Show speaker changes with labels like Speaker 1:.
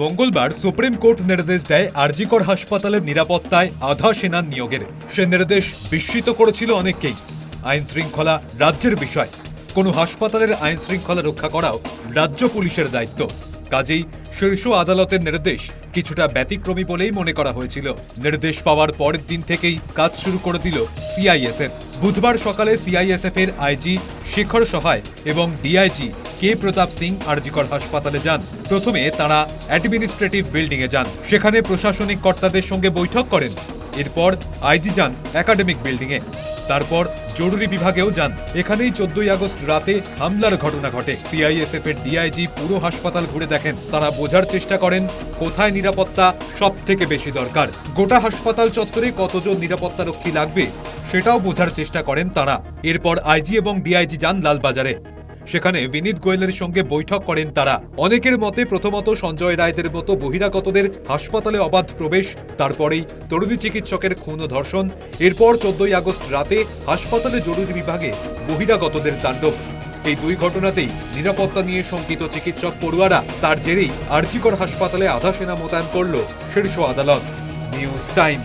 Speaker 1: মঙ্গলবার supreme court নির্দেশ দেয় আরজিকর হাসপাতালের নিরাপত্তায় আধা সেনার নিয়োগের। সে নির্দেশ বিস্মিত করেছিল অনেককেই। আইন শৃঙ্খলা রাজ্যের বিষয়। কোনো হাসপাতালের আইন শৃঙ্খলা রক্ষা করাও রাজ্য পুলিশের দায়িত্ব। কাজেই শীর্ষ আদালতের নির্দেশ কিছুটা ব্যতিক্রমী বলেই মনে করা হয়েছিল। নির্দেশ পাওয়ার পরের দিন থেকেই কাজ শুরু করে দিল সিআইএসএফ। বুধবার সকালে সিআইএসএফ এর আইজি শেখর সহায় এবং ডিআইজি কে প্রতাপ সিং আরজিকর হাসপাতালে যান? প্রথমে তারা অ্যাডমিনিস্ট্রেটিভ বিল্ডিং এ যান। সেখানে প্রশাসনিক কর্তাদের সঙ্গে বৈঠক করেন। এরপর আইজি যান একাডেমিক বিল্ডিং এ তারপর জরুরি বিভাগেও যান। এখানেই চোদ্দই আগস্ট রাতে হামলার ঘটনা ঘটে। সিআইএসএফ এর ডিআইজি পুরো হাসপাতাল ঘুরে দেখেন। তারা বোঝার চেষ্টা করেন, কোথায় নিরাপত্তা সব থেকে বেশি দরকার? গোটা হাসপাতাল চত্বরে কতজন নিরাপত্তা রক্ষী লাগবে? সেটাও বোঝার চেষ্টা করেন তারা। এরপর আইজি এবং ডিআইজি যান লালবাজারে। সেখানে বিনীত গোয়েলের সঙ্গে বৈঠক করেন তারা। অনেকের মতে প্রথমত সঞ্জয় রায়দের মতো বহিরাগতদের হাসপাতালে অবাধ প্রবেশ, তারপরেই তরুণী চিকিৎসকের খুন ধর্ষণ, এরপর চোদ্দই আগস্ট রাতে হাসপাতালে জরুরি বিভাগে বহিরাগতদের তাণ্ডব। এই দুই ঘটনাতেই নিরাপত্তা নিয়ে শঙ্কিত চিকিৎসক পড়ুয়ারা তার জেরেই আরজিকর হাসপাতালে আধা সেনা মোতায়েন করল শীর্ষ আদালত। News time.